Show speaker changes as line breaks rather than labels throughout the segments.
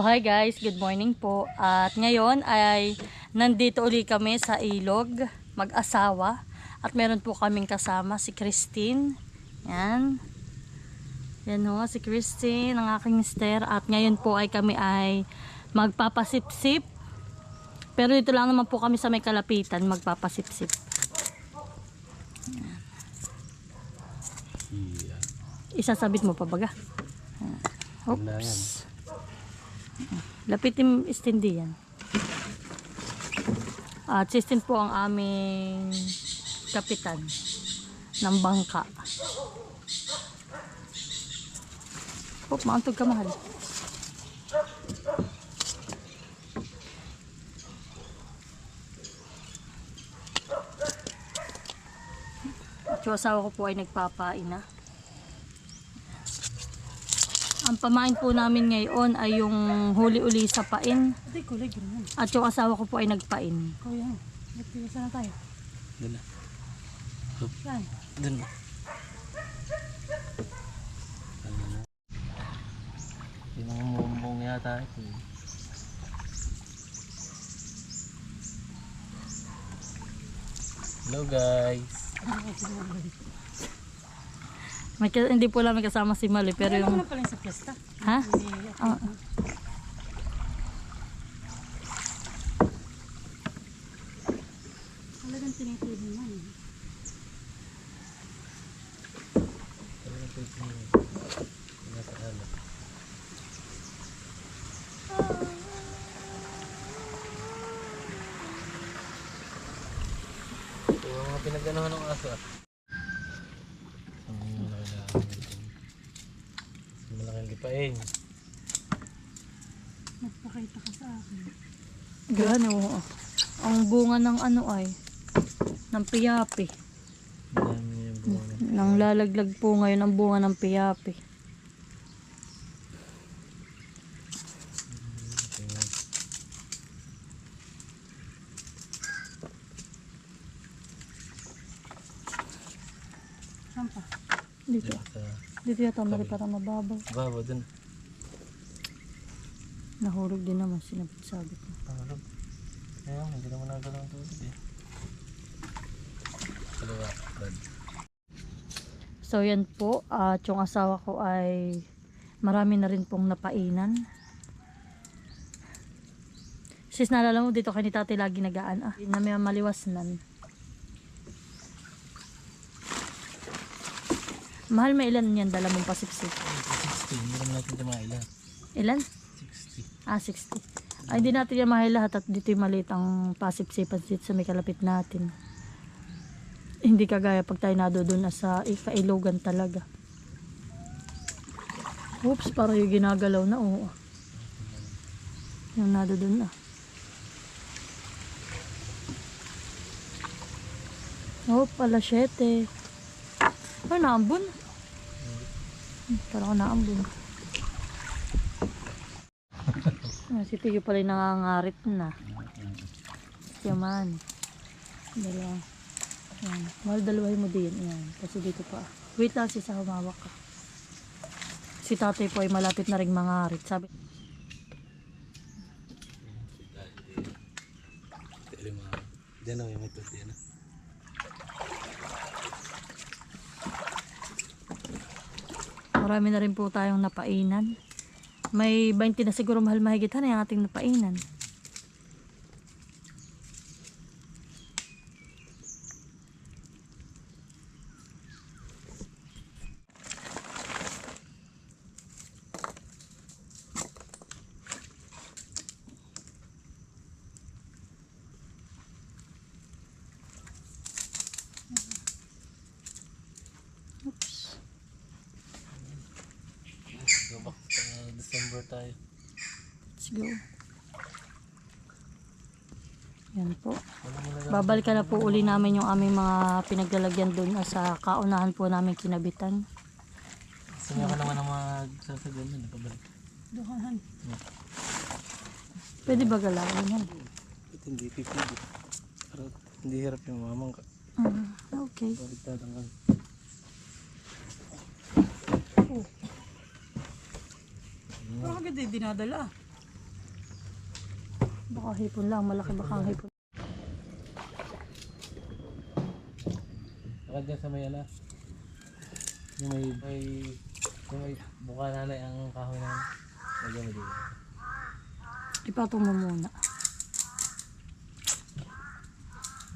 So hi guys, good morning po. At ngayon ay nandito uli kami sa Ilog, mag-asawa. At meron po kaming kasama si Christine. Yan. Yan ho, si Christine, ang aking mister. At ngayon po ay kami ay magpapasipsip. Pero dito lang naman po kami sa may kalapitan magpapasipsip.
Iya.
Isasabit mo pa baga?
Yan.
Oops. Lapitin istindi yan. At si Stin po ang aming kapitan ng bangka. Oh, maantog ka mahal. At yung asawa ko po ay nagpapain na. Ang pamain po namin ngayon ay yung huli-uli sa pain. At yung asawa ko po ay nagpain.
Ikaw yan. Nagpilasa na tayo.
Doon na.
Yan.
Doon na. Pinangumumbong yata ito. eh. Hello guys.
May, hindi po namin kasama si Mali, pero yung...
yung... pala sa piyesta.
Ha?
Eh,
Ah,
Talagang tinitigil mo. eh.
Talagang ito yung nasa ano. Ito ang mga pinaganohan ng aso malaking lipain.
Nagpakita ka sa akin.
gano. Ang bunga ng ano ay, ng piyapi. Nang lalaglag po ngayon ang bunga ng piyapi.
Tingnan.
Dito.
Sa
Dito yata mali para mababaw.
baba dun.
Nahulog din naman, sinabit sabi ko.
Pangalog. Ayun, hindi naman nagalaw ang tubig eh. Kaliwa, Brad.
So yan po, at yung asawa ko ay marami na rin pong napainan. Sis, naalala mo dito kay ni tatay lagi nagaan ah, na may maliwasnan. Mahal may ilan yan dala mong pasipsip?
60, hindi naman natin ito mailan.
Ilan?
60.
Ah, 60. Ay, hindi natin yan mahal lahat at dito yung maliit ang pasipsipan dito sa may kalapit natin. Hindi kagaya pag tayo nado doon na sa ikailogan talaga. Oops, parang yung ginagalaw na. Oo. Yung nado doon na. Oh, pala 7. Ay, naambun. Parang ako naambun. Si Tiyo pala yung nangangarit na. Yaman. Dalawa. Yan. Mahal dalawahin mo din. Yan. Kasi dito pa. Wait lang si sa humawak ka. Si tatay po ay malapit na rin mangarit. Sabi,
mga. Diyan o, yung ito. Diyan
marami na rin po tayong napainan. May 20 na siguro mahal mahigitan na yung ating napainan. Oops.
Go back sa December tayo.
Let's go. Yan po. Babalikan na po uli namin yung aming mga pinaglalagyan doon sa kaunahan po namin kinabitan.
Gusto niya ka naman ang magsasagal na. Pabalik.
Dukahan.
Pwede ba galawin yan?
Ito hindi pipili. Pero hindi hirap yung mamang ka.
Mm, okay.
Baliktad ang kan.
Parang agad eh, dinadala.
Baka hipon lang, malaki baka ang hipon.
Saka dyan sa may ano, yung may, may, yung may mukha nanay ang kahoy na Lagyan mo dito.
Ipatong mo muna.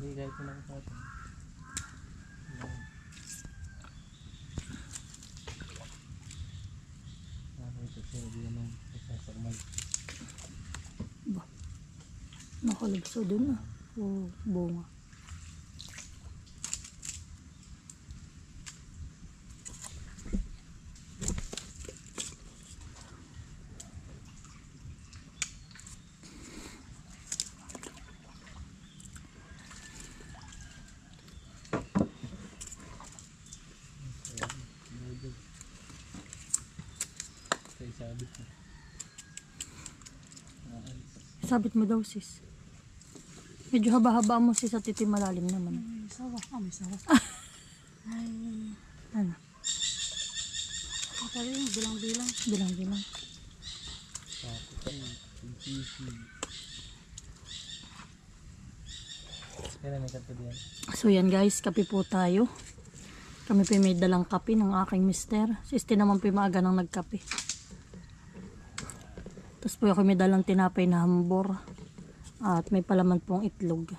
Hindi, kahit ko lang sa atin. Nakakita siya di naman sasakmal.
Nakalabso dun ah. Oo, bunga. Sabit mo daw sis. Medyo haba-haba mo sis at ito'y malalim naman.
May sawa. Ah, may sawa. Ay,
Ano?
ito yung bilang-bilang.
Bilang-bilang.
Ay.
So yan guys, kape po tayo. Kami po may dalang kape ng aking mister. Si Este naman po maaga nang nagkape. Tapos po ako may dalang tinapay na hambor. At may palaman pong itlog.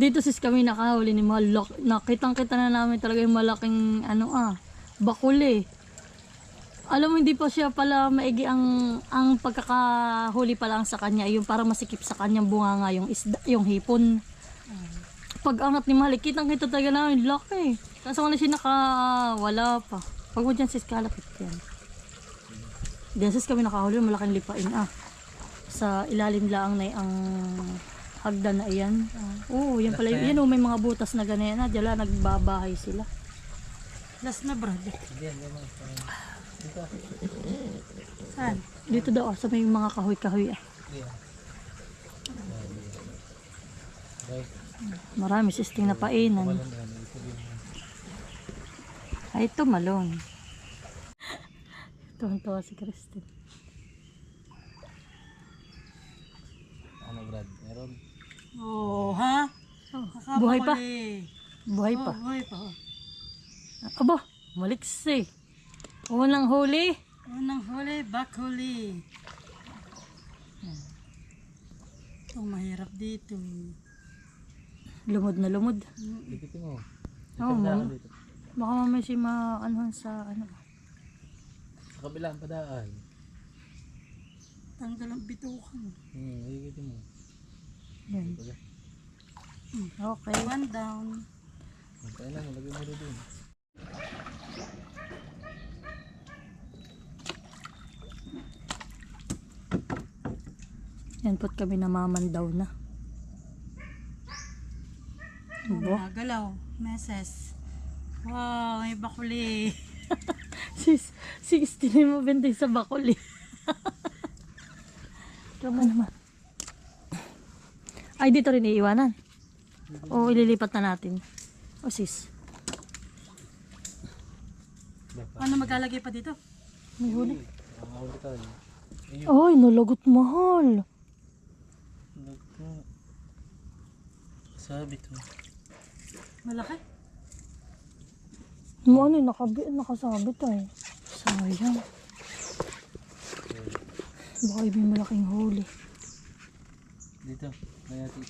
Dito sis kami nakahuli ni Malak. Nakitang kita na namin talaga yung malaking ano ah, bakuli. Alam mo, hindi pa siya pala maigi ang ang pagkakahuli pa lang sa kanya, yung para masikip sa kanyang bunga nga yung isda, yung hipon. Pag angat ni Malik, kitang kita talaga namin, laki. Kaso wala siya naka, wala pa. Pag mo dyan sis, kalapit yan. Sis kami nakahuli, malaking lipain ah. Sa ilalim lang na ang hagdan na iyan. Oo, yan pala, yan oh, may mga butas na ganyan na, dyan lang nagbabahay sila.
Last na,
Dito.
Saan?
Dito daw, ah, sa may mga kahoy-kahoy ah.
Diyan. Okay.
Marami sisting na painan. Ay, ito malong. Tuwan-tuwa si Kristen.
Ano Brad? Meron?
Oh, ha?
Oh,
Nakapakuli.
buhay pa. Buhay
Oh,
pa.
buhay pa. oh.
Aba, maliksi. Unang huli.
Unang huli, back huli. Ito, mahirap dito.
Lumod na lumod.
Likitin mo.
Oo,
dito.
Baka mamaya si ma ano sa ano.
Sa kabila ang padaan.
Tanggal ang bitukan.
Hmm, likitin mo.
Yan.
Baga.
Okay.
One down.
Magpain na mo, lagay mo rin din.
Yan po't kami namamandaw na. Abo.
Gumagalaw. Meses. Wow, may bakuli.
Sis, 60 mo bentay sa bakuli. Tama naman. Ay, dito rin iiwanan. O ililipat na natin. O sis,
Paano maglalagay pa dito?
may huli. Ay, nalagot mahal.
Naku. Sabit mo.
Malaki?
Mo ano, nakabi, nakasabit ay. Sayang. Baka may malaking huli.
Dito. May natin.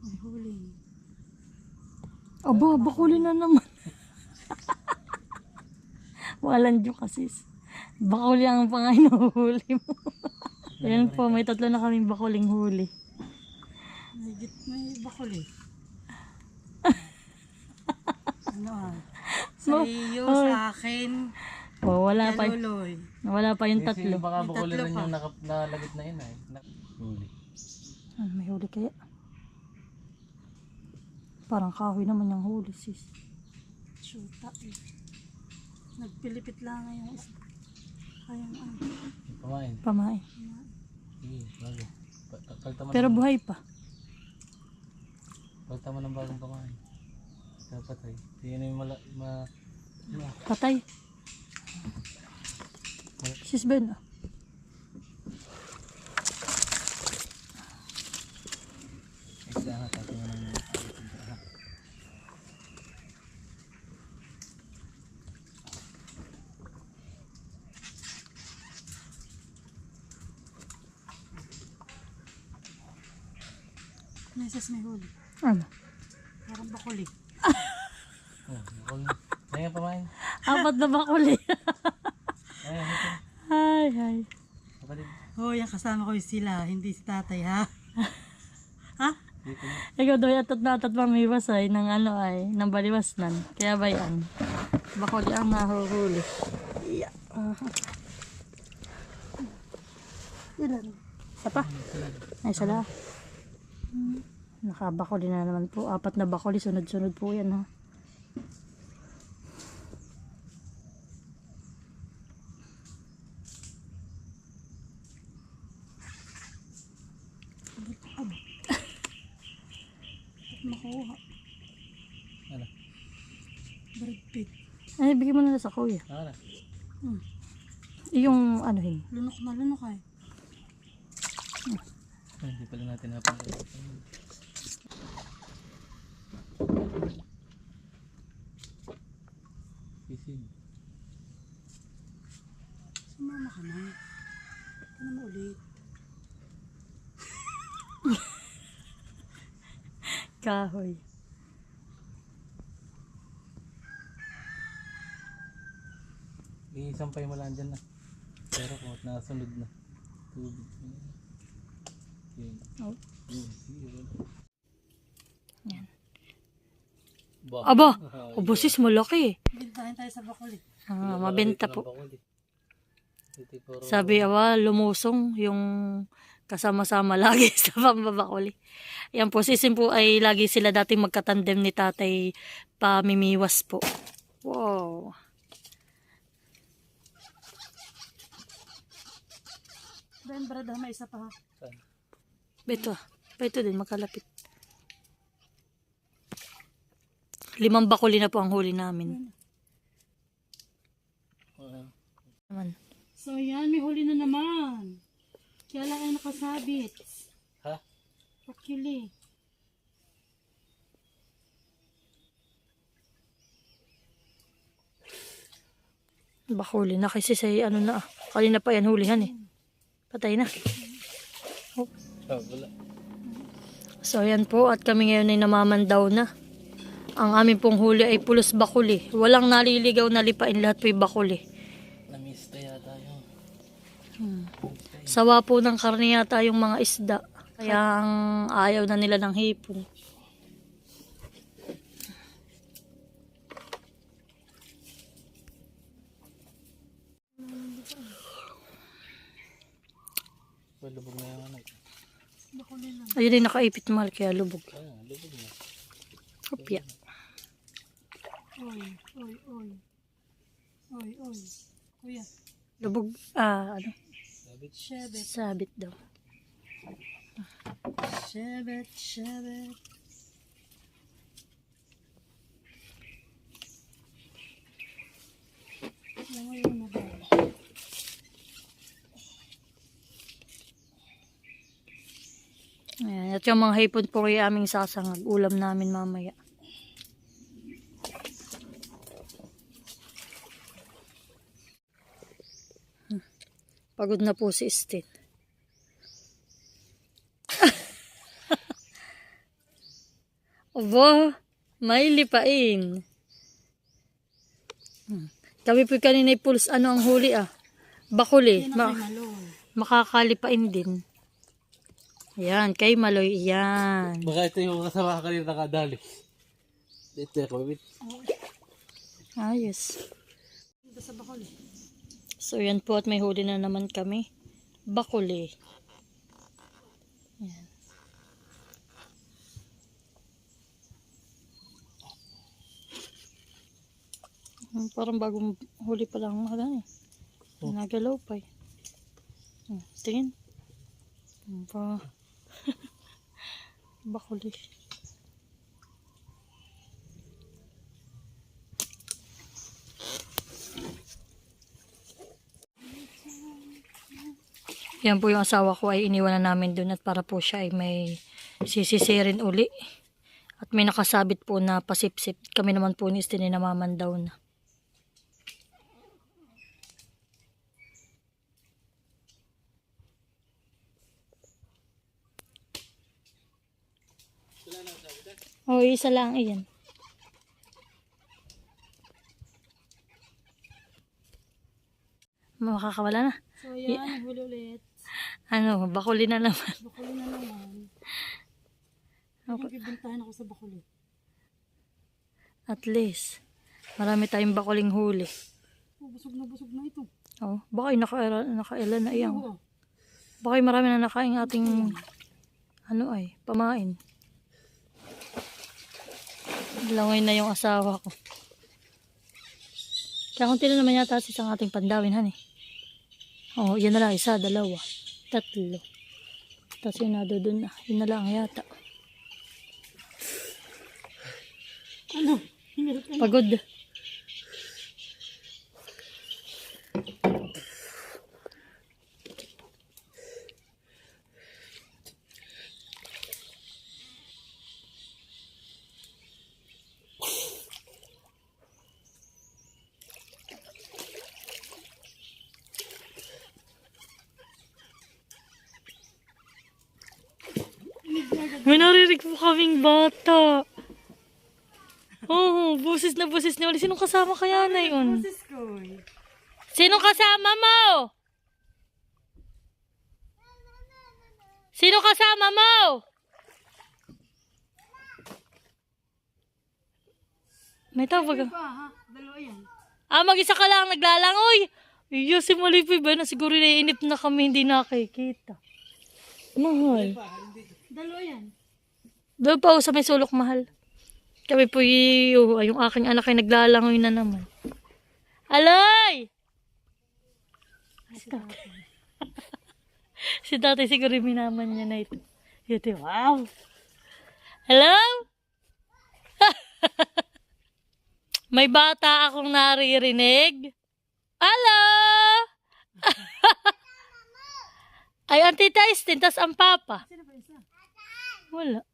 May huli.
Aba, bakuli na naman. Walang joke kasi. Bakuli ang pangain na huli mo. Ayan po, may tatlo na kaming bakuling huli.
May, git, may bakuli. Ano ah? Sa iyo, sa akin,
O, wala pa,
kaluloy.
wala pa yung
Kasi
tatlo.
baka
May
bakuli
tatlo pa.
yung naka, nalagit na yun ay. Na, huli.
Ano, may huli kaya? Parang kahoy naman yung huli, sis.
Shoota eh. Nagpilipit lang ngayon. Kayang ano.
Pamain.
Pamain.
Sige, bago. Pa- pa- Palta mo
Pero
ng-
buhay pa.
Palta mo ng bagong pamain. Dapat ay. Hindi na yung mala... Ma, ma,
Patay. Sis Ben. ah.
Isda nga tayo ng
Nesas may huli.
Ano?
Oh, bukol na. Ngayon pa man.
Apat na bakuli. Ay, ay.
Oh, yan kasama ko yung sila, hindi si tatay ha. ha?
Ikaw daw yatot na atat mamiwas ay ng ano ay, ng baliwas nan. Kaya ba yan? Bakuli ang nahuhuli. Yeah. Ilan? Isa pa? Ay, isa lang. Hmm. Nakabakuli na naman po. Apat na bakuli. Sunod-sunod po yan ha.
Makuha.
Ano?
Brad Pitt.
Ay, bigyan mo na lang sa kuya.
Ano na?
Yung ano hin.
Lunok na lunok ay.
Ay, Hindi pala natin napag Pisig.
Sumama ka na. Ano mo ulit?
Kahoy.
Iisampay mo lang dyan na. Pero kung nasunod na. Tubig. Okay.
Oh. Yan. Aba, ubusis mo laki.
Bintahin tayo sa bakuli.
Ah, mabenta po. Sabi awa, lumusong yung kasama-sama lagi sa pambabakuli. Yan po, sisim po ay lagi sila dati magkatandem ni tatay pamimiwas po. Wow.
Ben, Brad, ha, may isa pa ha.
Saan?
Ito, ito din, makalapit. Limang bakuli na po ang huli namin.
Ah,
Naman.
So yan, may huli na naman. Kaya lang ay nakasabit.
ha?
Pakili.
Bakuli na kasi sa ano na, ah. kanina pa yan hulihan eh. Patay na.
Wala.
So yan po at kami ngayon ay namamandaw na. Ang amin pong huli ay pulos bakuli. Walang naliligaw na lipain lahat po'y bakuli.
Na-miss kaya tayo.
Sawa po ng karne yata yung mga isda. Kaya ang ayaw na nila ng hipon.
Lubog na yung
lang.
Ayun ay nakaipit mahal kaya lubog.
Ah, lubog na.
Kopya.
Oy, oy, oy. Oy, oy. Kuya,
Lubog, ah, ano,
Sabit.
shebet.
sabit daw.
Shebet, shebet. Alam mo nabal.
Ayan, at yung mga hipon po ay aming sasangag. Ulam namin mamaya. Pagod na po si Stin. Aba, may lipain. Hmm. Kami po kanina puls ano ang huli ah. Bakuli. Ma- makakalipain din. Yan, kay Maloy, yan.
Baka ito yung kasama ka kanina nakadali. Ito yung kumamit.
Ayos.
Sa bakuli.
So, yan po at may huli na naman kami. Bakuli. Yan. Hmm, Parang bagong huli pa lang mga eh.
Oh.
Nagalaw pa eh. Hmm, tingin. Hmm, Pa. Bakuli. Yan po yung asawa ko ay iniwan na namin dun at para po siya ay may sisisirin uli. At may nakasabit po na pasipsip. Kami naman po ni Estine namamandaw na. Oo, isa lang iyan. Makakawala na.
So yan, huli ulit.
Ano, bakuli na naman.
Bakuli na naman. Nagbibintahan ako sa bakuli.
At least, marami tayong bakuling huli.
Oh, busog na busog na ito.
Oh, baka naka, nakailan na iyang.
Oo.
Baka marami na nakain ating ano ay, pamain. Langoy na yung asawa ko. Kaya kung tila naman yata sa isang ating pandawin, han eh. Oo, yan na lang. Isa, dalawa, tatlo. Tapos yun na, doon na. Yun na lang yata.
Ano?
Pagod. Narinig po kaming bata. Oo, busis na busis ni Oli. Sinong kasama kaya na yun?
Sis ko eh.
Sinong kasama mo? Sino kasama mo? May tawag.
Pa ha? Dalawa yan.
Ah, mag-isa ka lang naglalangoy. Iyo, si Malipoy ba na siguro naiinip na kami hindi nakikita. Mahal.
Dalawa yan.
Doon pa ako sa may sulok mahal. Kami po yung, yung aking anak ay naglalangoy na naman. Alay! Si tatay. si tatay siguro minaman niya na ito. Ito, wow! Hello? May bata akong naririnig. Hello? ay, tita Estin, tas ang papa. Wala.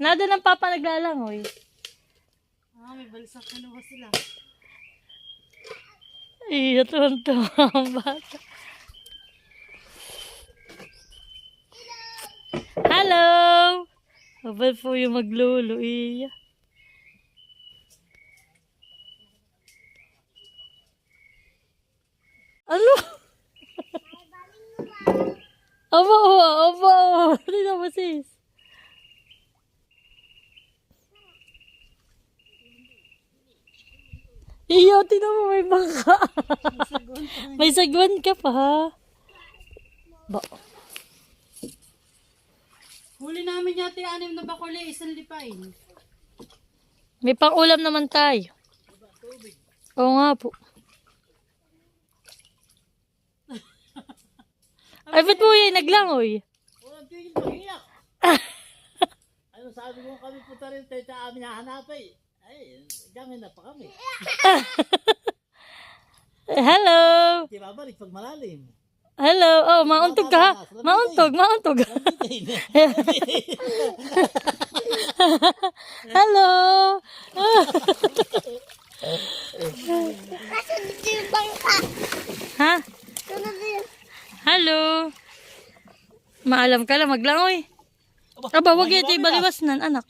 Nada ng papa naglalangoy.
Ah, may balsak na naman sila.
Iya, tuwan-tuwa ang bata. Hello! Abal po yung maglulo, iya. Ano? Aba, aba, aba, Hindi na ba sis? Iyo, tinan mo may bangka. may sagwan ka pa? Ba,
Huli namin yata yung anim na bakuli, isang lipain.
may pang-ulam naman tayo. Oo nga po. Ay, ba't po yan naglangoy?
Walang tigil mag-iyak. ano sabi mo kami punta rin tayo sa amin hahanapay. Ay, gamit na pa kami.
Hello!
Di babalik pag malalim.
Hello! Oh, mauntog ka, ha? Mauntog, mauntog. Hello! ha? Hello! Maalam ka lang maglangoy. Aba, wag ito ibaliwas nan, anak.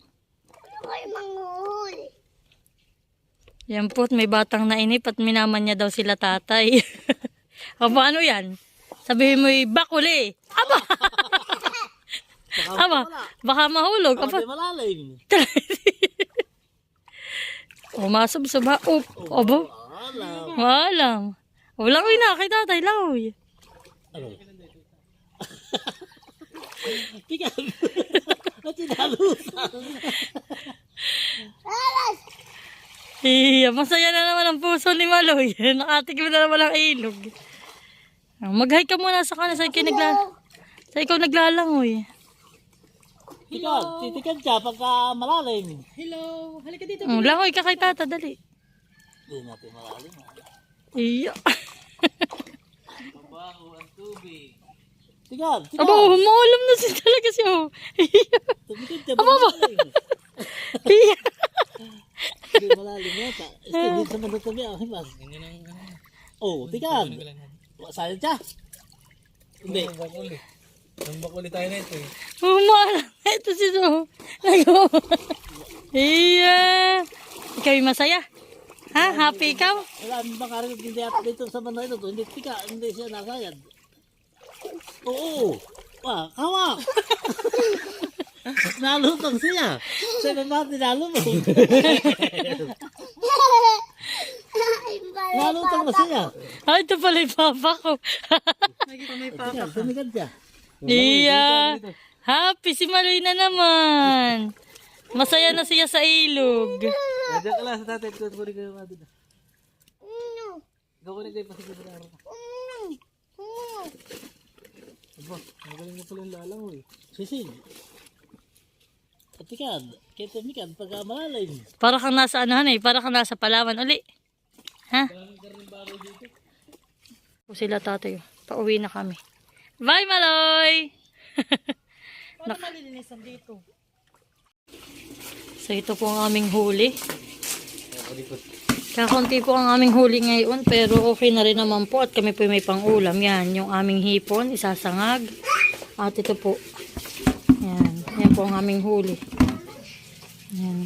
Yan po, may batang nainip at minaman niya daw sila tatay. Aba, ano yan? Sabihin mo, bakuli. Aba! Aba, baka mahulog. Aba,
Di malalim.
umasab-sab ha. Up, aba,
Alam.
walang. Walang uy na kay tatay, laoy.
Ano? Tika. At sinalusan.
Iya, masaya na naman ang puso ni Maloy. Nakatikim na naman ang ilog. Mag-hi ka muna sa kanila sa ikaw nagla sa ikaw naglalangoy.
Ikaw, titikan siya pagka malalim.
Hello! Halika dito.
Mm, langoy ka kay tata, dali.
Hindi natin malalim. ah.
Iya.
Mabaho ang tubig.
Tingnan, tingnan.
Aba, humaulam na siya talaga siya. oh.
Tumikit ka. Aba, ba? Hindi malalim yata. Hindi sa mga tabi ang himas.
Ganyan ang ano.
Oh, tingnan. Sayang siya. Hindi.
Ang bakuli. Ang bakuli tayo na ito eh.
Humaulam na ito si So. Nagawa. Iya. Ikaw yung masaya? Ha? Happy ikaw?
Wala ang bakarin hindi at dito sa banda ito. Hindi tika, hindi siya nasayad. Oo. Wah, kawa. Nalutang siya. Sa baba, tinalutang. Nalutang na siya.
Ah, ito pala yung papa ko.
Tumigad siya.
iya. Happy si Maloy na naman. Masaya na siya sa ilog.
Diyan ka lang sa tatay. Ito kunin kayo mga dito. Ikaw kunin kayo pa sa ganda araw ka. Aba, magaling na pala yung lalang mo eh.
Sisig. At tikad, kaya tumikad pagka malalim.
Para kang nasa ano eh, para kang nasa Palawan uli. Ha? O sila tatay, pauwi na kami. Bye, Maloy! Nak- dito? So ito po ang aming huli. Kakunti po ang aming huli ngayon pero okay na rin naman po at kami po may pang-ulam. Yan, yung aming hipon, isasangag. At ito po. Po ang aming huli. Yan.